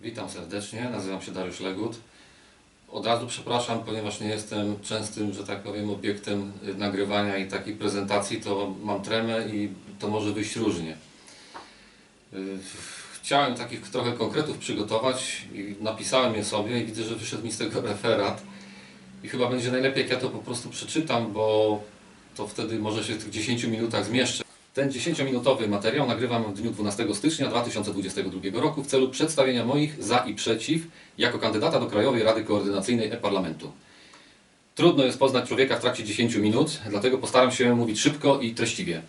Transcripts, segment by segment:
Witam serdecznie, nazywam się Dariusz Legut. Od razu przepraszam, ponieważ nie jestem częstym, że tak powiem, obiektem nagrywania i takiej prezentacji, to mam tremę i to może wyjść różnie. Y, Chciałem takich trochę konkretów przygotować i napisałem je sobie i widzę, że wyszedł mi z tego referat. I chyba będzie najlepiej, jak ja to po prostu przeczytam, bo to wtedy może się w tych 10 minutach zmieszczę. Ten 10-minutowy materiał nagrywam w dniu 12 stycznia 2022 roku w celu przedstawienia moich za i przeciw jako kandydata do Krajowej Rady Koordynacyjnej e-Parlamentu. Trudno jest poznać człowieka w trakcie 10 minut, dlatego postaram się mówić szybko i treściwie.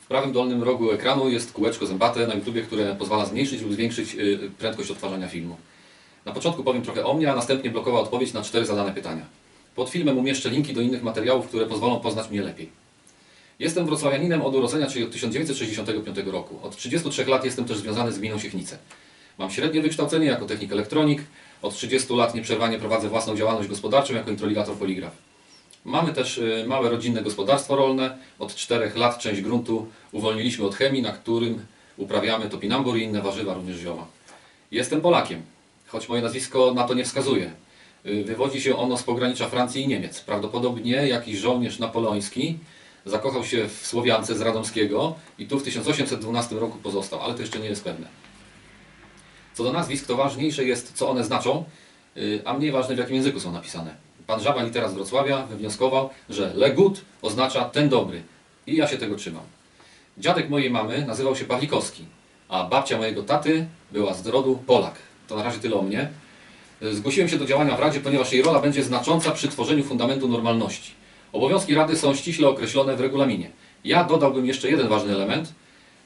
W prawym dolnym rogu ekranu jest kółeczko zębate na YouTubie, które pozwala zmniejszyć lub zwiększyć y, prędkość odtwarzania filmu. Na początku powiem trochę o mnie, a następnie blokowa odpowiedź na cztery zadane pytania. Pod filmem umieszczę linki do innych materiałów, które pozwolą poznać mnie lepiej. Jestem wrocławianinem od urodzenia, czyli od 1965 roku. Od 33 lat jestem też związany z gminą Siechnice. Mam średnie wykształcenie jako technik elektronik. Od 30 lat nieprzerwanie prowadzę własną działalność gospodarczą jako introligator poligraf. Mamy też y, małe rodzinne gospodarstwo rolne. Od 4 lat część gruntu uwolniliśmy od chemii, na którym uprawiamy topinambur i inne warzywa, również zioła. Jestem Polakiem, choć moje nazwisko na to nie wskazuje. Y, Wywodzi się ono z pogranicza Francji i Niemiec. Prawdopodobnie jakiś żołnierz napoleoński zakochał się w Słowiance z Radomskiego i tu w 1812 roku pozostał, ale to jeszcze nie jest pewne. Co do nazwisk, to ważniejsze jest, co one znaczą, y, a mniej ważne, w jakim języku są napisane. Pan Żaba Litera z Wrocławia wywnioskował, że Legut oznacza ten dobry i ja się tego trzymam. Dziadek mojej mamy nazywał się Pawlikowski, a babcia mojego taty była z rodu Polak. To na razie tyle o mnie. Y, Zgłosiłem się do działania w Radzie, ponieważ jej rola będzie znacząca przy tworzeniu fundamentu normalności. Obowiązki Rady są ściśle określone w regulaminie. Ja dodałbym jeszcze jeden ważny element.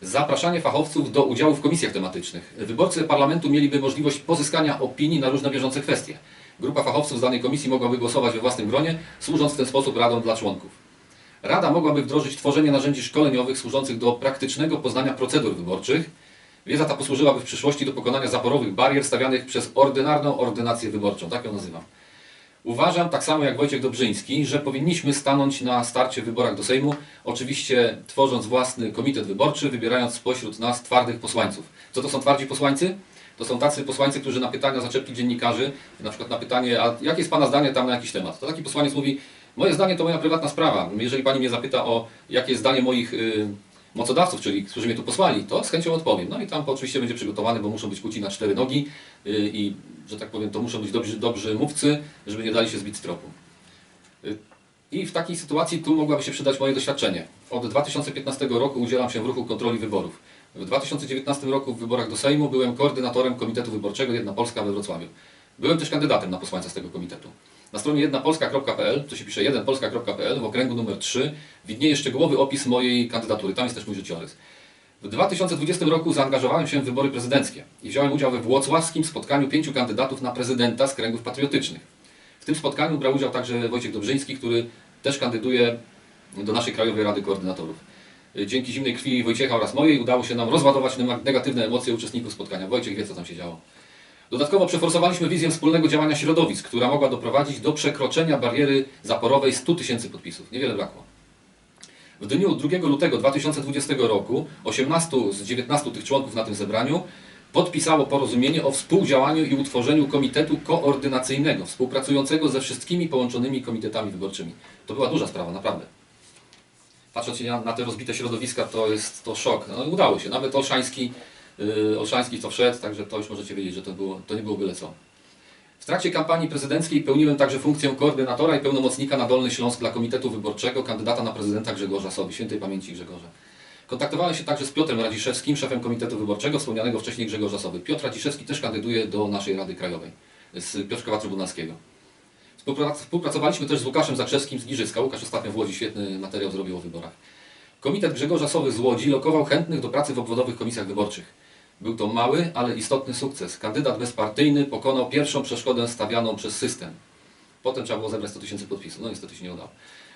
Zapraszanie fachowców do udziału w komisjach tematycznych. Wyborcy parlamentu mieliby możliwość pozyskania opinii na różne bieżące kwestie. Grupa fachowców z danej komisji mogłaby głosować we własnym gronie, służąc w ten sposób radą dla członków. Rada mogłaby wdrożyć tworzenie narzędzi szkoleniowych służących do praktycznego poznania procedur wyborczych. Wiedza ta posłużyłaby w przyszłości do pokonania zaporowych barier stawianych przez ordynarną ordynację wyborczą, tak ją nazywam. Uważam, tak samo jak Wojciech Dobrzyński, że powinniśmy stanąć na starcie w wyborach do Sejmu, oczywiście tworząc własny komitet wyborczy, wybierając spośród nas twardych posłańców. Co to są twardzi posłańcy? To są tacy posłańcy, którzy na pytania zaczepki dziennikarzy, na przykład na pytanie, a jakie jest Pana zdanie tam na jakiś temat? To taki posłaniec mówi, moje zdanie to moja prywatna sprawa. Jeżeli Pani mnie zapyta o jakie jest zdanie moich y, mocodawców, czyli którzy mnie tu posłali, to z chęcią odpowiem. No i tam oczywiście będzie przygotowany, bo muszą być kłóci na cztery nogi y, i, że tak powiem, to muszą być dobrzy, dobrzy mówcy, żeby nie dali się zbić z tropu. Y, I w takiej sytuacji tu mogłaby się przydać moje doświadczenie. Od 2015 roku udzielam się w ruchu kontroli wyborów. W 2019 roku w wyborach do Sejmu byłem koordynatorem Komitetu Wyborczego Jedna Polska we Wrocławiu. Byłem też kandydatem na posłańca z tego komitetu. Na stronie jednopolska.pl, to się pisze jedenpolska.pl, w okręgu numer 3 widnieje szczegółowy opis mojej kandydatury. Tam jest też mój życiorys. W 2020 roku zaangażowałem się w wybory prezydenckie i wziąłem udział we włocławskim spotkaniu pięciu kandydatów na prezydenta z kręgów patriotycznych. W tym spotkaniu brał udział także Wojciech Dobrzyński, który też kandyduje do naszej Krajowej Rady Koordynatorów. Dzięki zimnej krwi Wojciecha oraz mojej udało się nam rozładować negatywne emocje uczestników spotkania. Wojciech wie, co tam się działo. Dodatkowo przeforsowaliśmy wizję wspólnego działania środowisk, która mogła doprowadzić do przekroczenia bariery zaporowej 100 tysięcy podpisów. Niewiele brakło. W dniu 2 lutego 2020 roku 18 z 19 tych członków na tym zebraniu podpisało porozumienie o współdziałaniu i utworzeniu komitetu koordynacyjnego, współpracującego ze wszystkimi połączonymi komitetami wyborczymi. To była duża sprawa, naprawdę. Patrząc na, te rozbite środowiska, to jest to szok. No, udało się. Nawet Olszański, Olszański to wszedł, także to już możecie wiedzieć, że to, było, to nie było byle co. W trakcie kampanii prezydenckiej pełniłem także funkcję koordynatora i pełnomocnika na Dolny Śląsk dla Komitetu Wyborczego kandydata na prezydenta Grzegorza Sowy, świętej pamięci Grzegorza. Kontaktowałem się także z Piotrem Radziszewskim, szefem Komitetu Wyborczego, wspomnianego wcześniej Grzegorza Sowy. Piotr Radziszewski też kandyduje do naszej Rady Krajowej z Piotrkowa Trybunalskiego. Współprac- Współpracowaliśmy też z Łukaszem Zakrzewskim z Giżycka. Łukasz ostatnio w Łodzi świetny materiał zrobił o wyborach. Komitet Grzegorza Sowy z Łodzi lokował chętnych do pracy w obwodowych komisjach wyborczych. Był to mały, ale istotny sukces. Kandydat bezpartyjny pokonał pierwszą przeszkodę stawianą przez system. Potem trzeba było zebrać 100 tysięcy podpisów. No niestety się nie udało.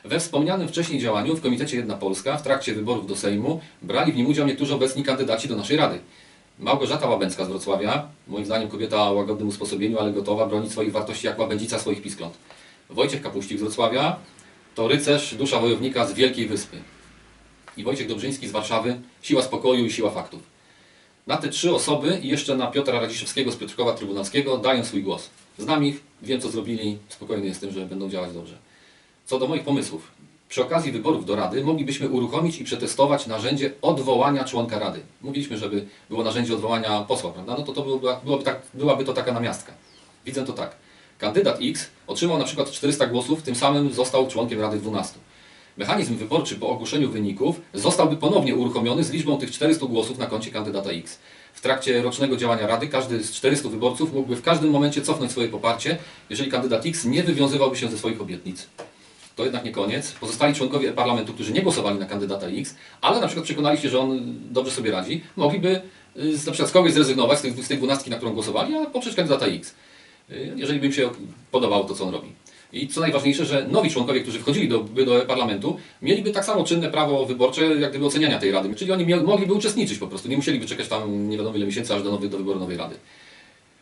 We wspomnianym wcześniej działaniu w Komitecie Jedna Polska w trakcie wyborów do Sejmu brali w nim udział niektórzy obecni kandydaci do naszej Rady. Małgorzata Łabęcka z Wrocławia, moim zdaniem kobieta o łagodnym usposobieniu, ale gotowa bronić swoich wartości jak łabędzica swoich piskląt. Wojciech Kapuścik z Wrocławia to rycerz, dusza wojownika z Wielkiej Wyspy. I Wojciech Dobrzyński z Warszawy, siła spokoju i siła faktów. Na te trzy osoby i jeszcze na Piotra Radziszewskiego z Piotrkowa Trybunalskiego daję swój głos. Znam ich, wiem co zrobili, spokojny jestem, że będą działać dobrze. Co do moich pomysłów. Przy okazji wyborów do Rady moglibyśmy uruchomić i przetestować narzędzie odwołania członka Rady. Mówiliśmy, żeby było narzędzie odwołania posła, prawda? No to, to byłoby, byłoby tak, byłaby to taka namiastka. Widzę to tak. Kandydat X otrzymał na przykład 400 głosów, tym samym został członkiem Rady 12. Mechanizm wyborczy po ogłoszeniu wyników zostałby ponownie uruchomiony z liczbą tych 400 głosów na koncie kandydata X. W trakcie rocznego działania Rady każdy z 400 wyborców mógłby w każdym momencie cofnąć swoje poparcie, jeżeli kandydat X nie wywiązywałby się ze swoich obietnic. To jednak nie koniec. Pozostali członkowie parlamentu, którzy nie głosowali na kandydata X, ale na przykład przekonali się, że on dobrze sobie radzi, mogliby y, z- na przykład z kogoś zrezygnować z, tych, z tej dwunastki, na którą głosowali, a poprzeć kandydata X. Y, Jeżeli by im się podobało to, co on robi. I co najważniejsze, że nowi członkowie, którzy wchodzili do, do parlamentu, mieliby tak samo czynne prawo wyborcze, jak gdyby oceniania tej rady. Czyli oni mogliby uczestniczyć po prostu, nie musieliby czekać tam nie wiadomo ile miesięcy, aż do, nowy, do wyboru nowej rady.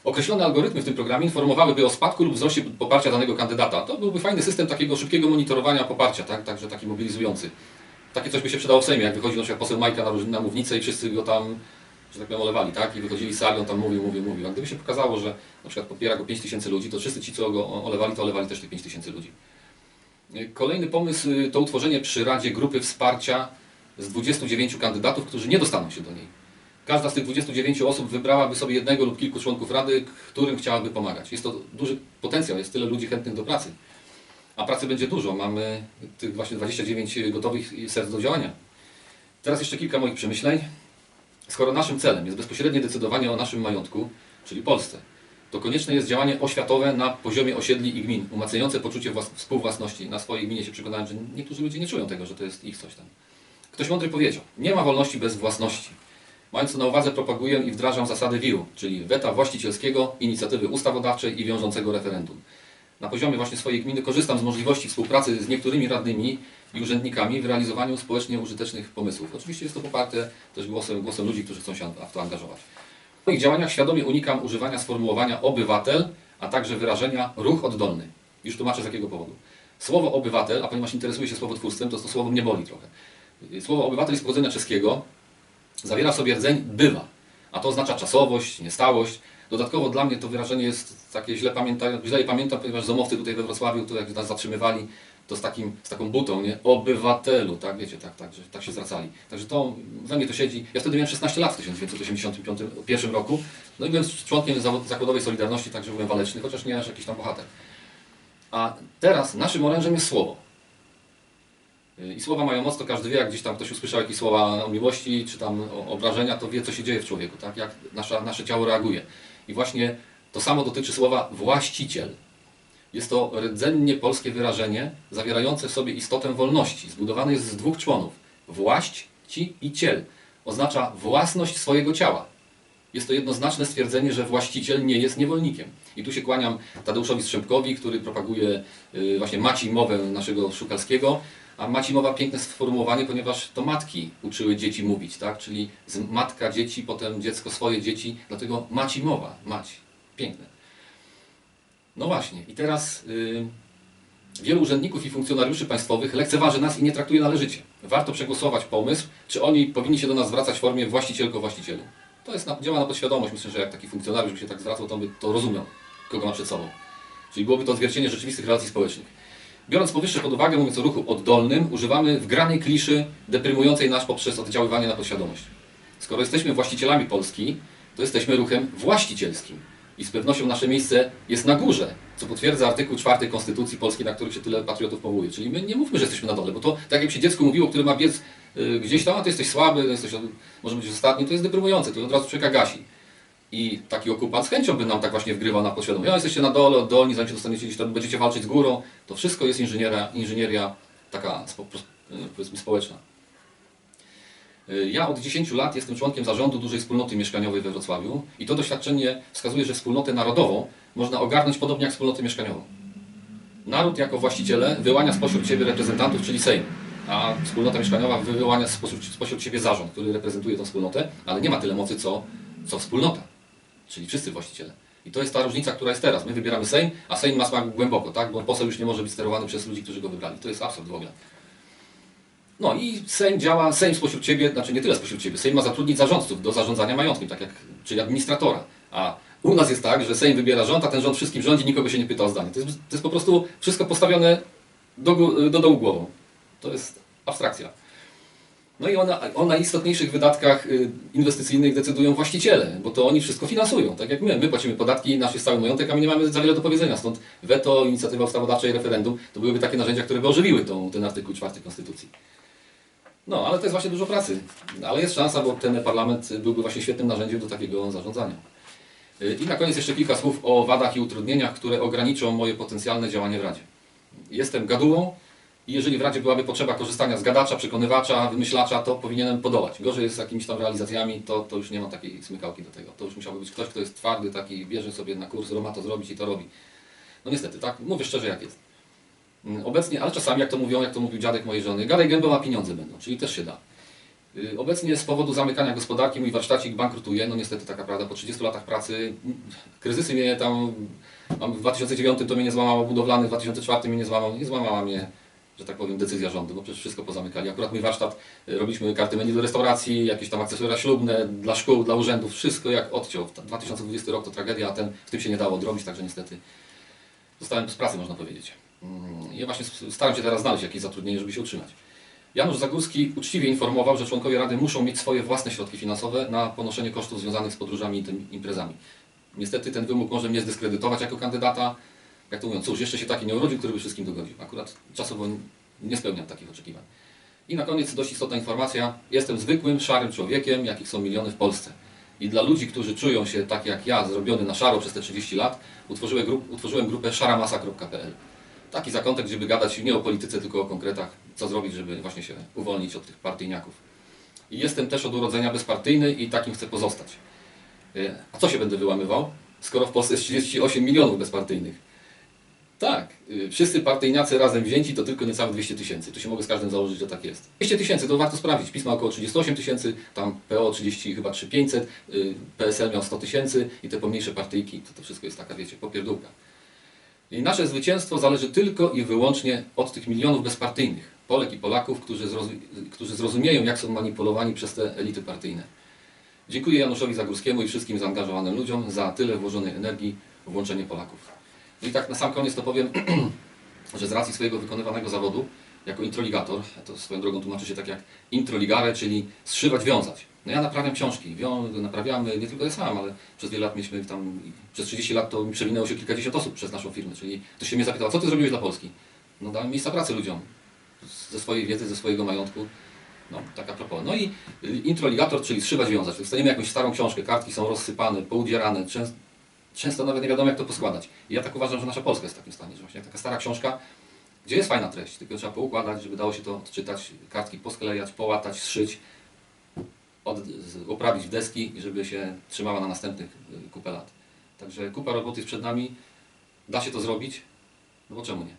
Określone algorytmy w tym programie informowałyby o spadku lub wzroście poparcia danego kandydata. To byłby fajny system takiego szybkiego monitorowania poparcia, tak? także taki mobilizujący. Takie coś by się przydało w Sejmie, jak wychodził na przykład poseł Majka na, na mównicę i wszyscy go tam, że tak powiem, olewali, tak? I wychodzili sali, on tam mówił, mówił, mówił. A gdyby się pokazało, że na przykład popiera go 5 tysięcy ludzi, to wszyscy ci, co go olewali, to olewali też tych 5 tysięcy ludzi. Kolejny pomysł y, to utworzenie przy Radzie grupy wsparcia z 29 kandydatów, którzy nie dostaną się do niej. Każda z tych 29 osób wybrałaby sobie jednego lub kilku członków Rady, którym chciałaby pomagać. Jest to duży potencjał, jest tyle ludzi chętnych do pracy. A pracy będzie dużo. Mamy tych właśnie 29 gotowych serc do działania. Teraz jeszcze kilka moich przemyśleń. Skoro naszym celem jest bezpośrednie decydowanie o naszym majątku, czyli Polsce, to konieczne jest działanie oświatowe na poziomie osiedli i gmin, umacniające poczucie włas- współwłasności. Na swojej gminie się przekonałem, że niektórzy ludzie nie czują tego, że to jest ich coś tam. Ktoś mądry powiedział, nie ma wolności bez własności. Mając to na uwadze propaguję i wdrażam zasady WIR-u, czyli weta właścicielskiego, inicjatywy ustawodawczej i wiążącego referendum. Na poziomie właśnie swojej gminy korzystam z możliwości współpracy z niektórymi radnymi i urzędnikami w realizowaniu społecznie użytecznych pomysłów. Oczywiście jest to poparte też głosem, głosem ludzi, którzy chcą się w to angażować. W moich działaniach świadomie unikam używania sformułowania obywatel, a także wyrażenia ruch oddolny. Już tłumaczę z jakiego powodu. Słowo obywatel, a ponieważ interesuję się słowotwórstwem, to to słowo mnie boli trochę. Słowo obywatel jest pochodzenia czeskiego, zawiera w sobie rdzeń bywa, a to oznacza czasowość, niestałość. Dodatkowo dla mnie to wyrażenie jest takie źle pamiętam, źle pamiętam, ponieważ zomowcy tutaj we Wrocławiu, to jak nas zatrzymywali, to z, takim, z taką butą, nie? Obywatelu, tak wiecie, tak, tak, że tak się zwracali. Także to we mnie to siedzi. Ja wtedy miałem 16 lat w 1981 roku, no i byłem członkiem zakładowej Solidarności, także byłem waleczny, chociaż nie aż jakiś tam bohater. A teraz naszym orężem jest słowo. I słowa mają moc, to każdy wie, jak gdzieś tam ktoś usłyszał jakieś słowa o miłości, czy tam o obrażenia, to wie, co się dzieje w człowieku, tak? jak nasza, nasze ciało reaguje. I właśnie to samo dotyczy słowa właściciel. Jest to rdzennie polskie wyrażenie, zawierające w sobie istotę wolności. Zbudowane jest z dwóch członów. Właść, ci i ciel. Oznacza własność swojego ciała. Jest to jednoznaczne stwierdzenie, że właściciel nie jest niewolnikiem. I tu się kłaniam Tadeuszowi Strzemkowi, który propaguje y, właśnie maci mowę naszego Szukalskiego. A maci mowa piękne sformułowanie, ponieważ to matki uczyły dzieci mówić, tak? Czyli matka dzieci, potem dziecko swoje dzieci, dlatego maci mowa, mać. Piękne. No właśnie, i teraz y, wielu urzędników i funkcjonariuszy państwowych lekceważy nas i nie traktuje należycie. Warto przegłosować pomysł, czy oni powinni się do nas zwracać w formie właścicielko-właścicielu. To jest na, działa na podświadomość. Myślę, że jak taki funkcjonariusz by się tak zwracał, to by to rozumiał, kogo ma przed sobą. Czyli byłoby to odzwierciedlenie rzeczywistych relacji społecznych. Biorąc powyższe pod uwagę, mówiąc o ruchu oddolnym, używamy wgranej kliszy deprymującej nas poprzez oddziaływanie na podświadomość. Skoro jesteśmy właścicielami Polski, to jesteśmy ruchem właścicielskim. I z pewnością nasze miejsce jest na górze, co potwierdza artykuł 4 Konstytucji Polskiej, na który się tyle patriotów powołuje. Czyli my nie mówmy, że jesteśmy na dole, bo to tak jak się dziecku mówiło, które ma biec y, gdzieś tam, a ty jesteś słaby, jesteś, może być ostatni, to jest deprymujące, to od razu człowieka gasi. I taki okupant z chęcią by nam tak właśnie wgrywał na podświadomość. Ja jesteście na dole, oddolni, zanim się dostaniecie gdzieś tam, będziecie walczyć z górą. To wszystko jest inżynieria, inżynieria taka y, powiedzmy społeczna. Y, Ja od 10 lat jestem członkiem zarządu dużej wspólnoty mieszkaniowej we Wrocławiu i to doświadczenie wskazuje, że wspólnotę narodową można ogarnąć podobnie jak wspólnotę mieszkaniową. Naród jako właściciele wyłania spośród siebie reprezentantów, czyli Sejm, a wspólnota mieszkaniowa wyłania spośród, spośród siebie zarząd, który reprezentuje tę wspólnotę, ale nie ma tyle mocy co, co wspólnota, czyli wszyscy właściciele. I to jest ta różnica, która jest teraz. My wybieramy Sejm, a Sejm ma smak głęboko, tak? bo poseł już nie może być sterowany przez ludzi, którzy go wybrali. To jest absurd w ogóle. No i Sejm działa, Sejm spośród Ciebie, znaczy nie tyle spośród Ciebie, Sejm ma zatrudnić zarządców do zarządzania majątkiem, tak jak, czyli administratora. A u nas jest tak, że Sejm wybiera rząd, a ten rząd wszystkim rządzi, nikogo się nie pyta o zdanie. To jest, to jest po prostu wszystko postawione do, do dołu głową. To jest abstrakcja. No i ona, o najistotniejszych wydatkach y, inwestycyjnych decydują właściciele, bo to oni wszystko finansują, tak jak my. My płacimy podatki, nasz jest cały majątek, a my nie mamy za wiele do powiedzenia. Stąd weto, inicjatywa ustawodawcza i referendum to byłyby takie narzędzia, które by ożywiły tą, ten artykuł 4 Konstytucji. No, ale to jest właśnie dużo pracy. Ale jest szansa, bo ten parlament byłby właśnie świetnym narzędziem do takiego zarządzania. Y, I na koniec jeszcze kilka słów o wadach i utrudnieniach, które ograniczą moje potencjalne działanie w Radzie. Jestem gadułą i jeżeli w Radzie byłaby potrzeba korzystania z gadacza, przekonywacza, wymyślacza, to powinienem podołać. Gorzej jest z jakimiś tam realizacjami, to, to już nie ma takiej smykałki do tego. To już musiałby być ktoś, kto jest twardy, taki bierze sobie na kurs, Roma to zrobić i to robi. No niestety, tak, mówię szczerze jak jest. Mm, Obecnie, ale czasami jak to mówią, jak to mówił dziadek mojej żony, gadaj gębą, a pieniądze będą, czyli też się da. Y, Obecnie z powodu zamykania gospodarki mój warsztacik bankrutuje, no niestety taka prawda, po 30 latach pracy, mm, kryzysy mnie tam, w 2009 to mnie nie złamało budowlany, w 2004 mnie nie złamał, nie złamała mnie, że tak powiem, decyzja rządu, bo przecież wszystko pozamykali. Akurat mój warsztat, y, robiliśmy karty menu do restauracji, jakieś tam akcesoria ślubne dla szkół, dla urzędów, wszystko jak odciął. 2020 rok to tragedia, a ten, w tym się nie dało odrobić, także niestety zostałem bez pracy, można powiedzieć. Mm, Ja właśnie staram się teraz znaleźć jakieś zatrudnienie, żeby się utrzymać. Janusz Zagórski uczciwie informował, że członkowie Rady muszą mieć swoje własne środki finansowe na ponoszenie kosztów związanych z podróżami i tym imprezami. Niestety ten wymóg może mnie zdyskredytować jako kandydata. Jak to mówią, cóż, jeszcze się taki nie urodził, który by wszystkim dogodził. Akurat czasowo nie spełniam takich oczekiwań. I na koniec dość istotna informacja. Jestem zwykłym, szarym człowiekiem, jakich są miliony w Polsce. I dla ludzi, którzy czują się tak jak ja, zrobiony na szaro przez te 30 lat, utworzyłem, grup, utworzyłem grupę szaramasa.pl. Taki zakątek, żeby gadać nie o polityce, tylko o konkretach, co zrobić, żeby właśnie się uwolnić od tych partyjniaków. I jestem też od urodzenia bezpartyjny i takim chcę pozostać. E, A co się będę wyłamywał, skoro w Polsce jest 38 milionów bezpartyjnych? Tak, y, wszyscy partyjniacy razem wzięci to tylko niecałe 200 tysięcy. Tu się mogę z każdym założyć, że tak jest. 200 tysięcy to warto sprawdzić. PiS ma około 38 tysięcy, tam PO 30 chyba 3500, y, PSL miał 100 tysięcy i te pomniejsze partyjki, to to wszystko jest taka, wiecie, popierdółka. I nasze zwycięstwo zależy tylko i wyłącznie od tych milionów bezpartyjnych, Polek i Polaków, którzy, zrozum- którzy zrozumieją, jak są manipulowani przez te elity partyjne. Dziękuję Januszowi Zagórskiemu i wszystkim zaangażowanym ludziom za tyle włożonej energii w łączenie Polaków. I tak na sam koniec to powiem, że z racji swojego wykonywanego zawodu, jako introligator, to swoją drogą tłumaczy się tak jak introligare, czyli zszywać, wiązać. No ja naprawiam książki, wią, naprawiamy, nie tylko ja sam, ale przez wiele lat mieliśmy tam, przez 30 lat to przewinęło się kilkadziesiąt osób przez naszą firmę, czyli ktoś się mnie zapytał, co ty zrobiłeś dla Polski? No dałem miejsca pracy ludziom, ze swojej wiedzy, ze swojego majątku. No, tak a propos. No i introligator, czyli zszywać, wiązać. Dostaniemy jakąś starą książkę, kartki są rozsypane, poudzierane, często, często nawet nie wiadomo jak to poskładać. I ja tak uważam, że nasza Polska jest w takim stanie, że właśnie jak taka stara książka, gdzie jest fajna treść, tylko trzeba poukładać, żeby dało się to odczytać, kartki posklejać, połatać, zszyć, od, oprawić w deski i żeby się trzymała na następnych y, kupę lat. Także kupa roboty jest przed nami, da się to zrobić, no bo czemu nie?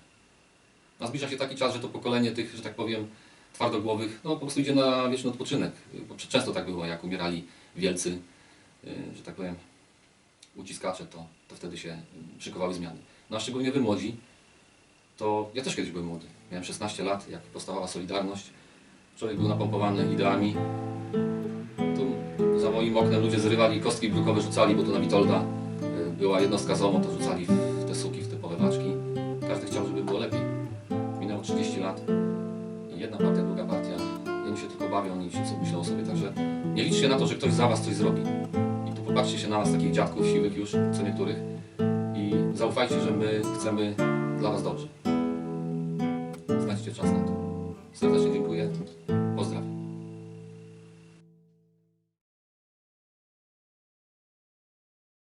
A zbliża się taki czas, że to pokolenie tych, że tak powiem, twardogłowych, no po prostu idzie na wieczny odpoczynek. Bo często tak było, jak umierali wielcy, y, że tak powiem, uciskacze, to, to wtedy się y, szykowały zmiany. No a szczególnie wy młodzi, to ja też kiedyś byłem młody. Miałem 16 lat, jak powstawała Solidarność. Człowiek był napompowany ideami. Tu za moim oknem ludzie zrywali kostki brukowe, rzucali, bo tu na Witolda y, była jednostka ZOMO, to rzucali w te suki, w te polewaczki. Każdy chciał, żeby było lepiej. Minęło 30 lat i jedna partia, druga partia. Oni się tylko bawią, oni się myślą o sobie, także nie liczcie na to, że ktoś za was coś zrobi. Popatrzcie się na nas, takich dziadków siwych już, co niektórych i zaufajcie, że my chcemy dla was dobrze.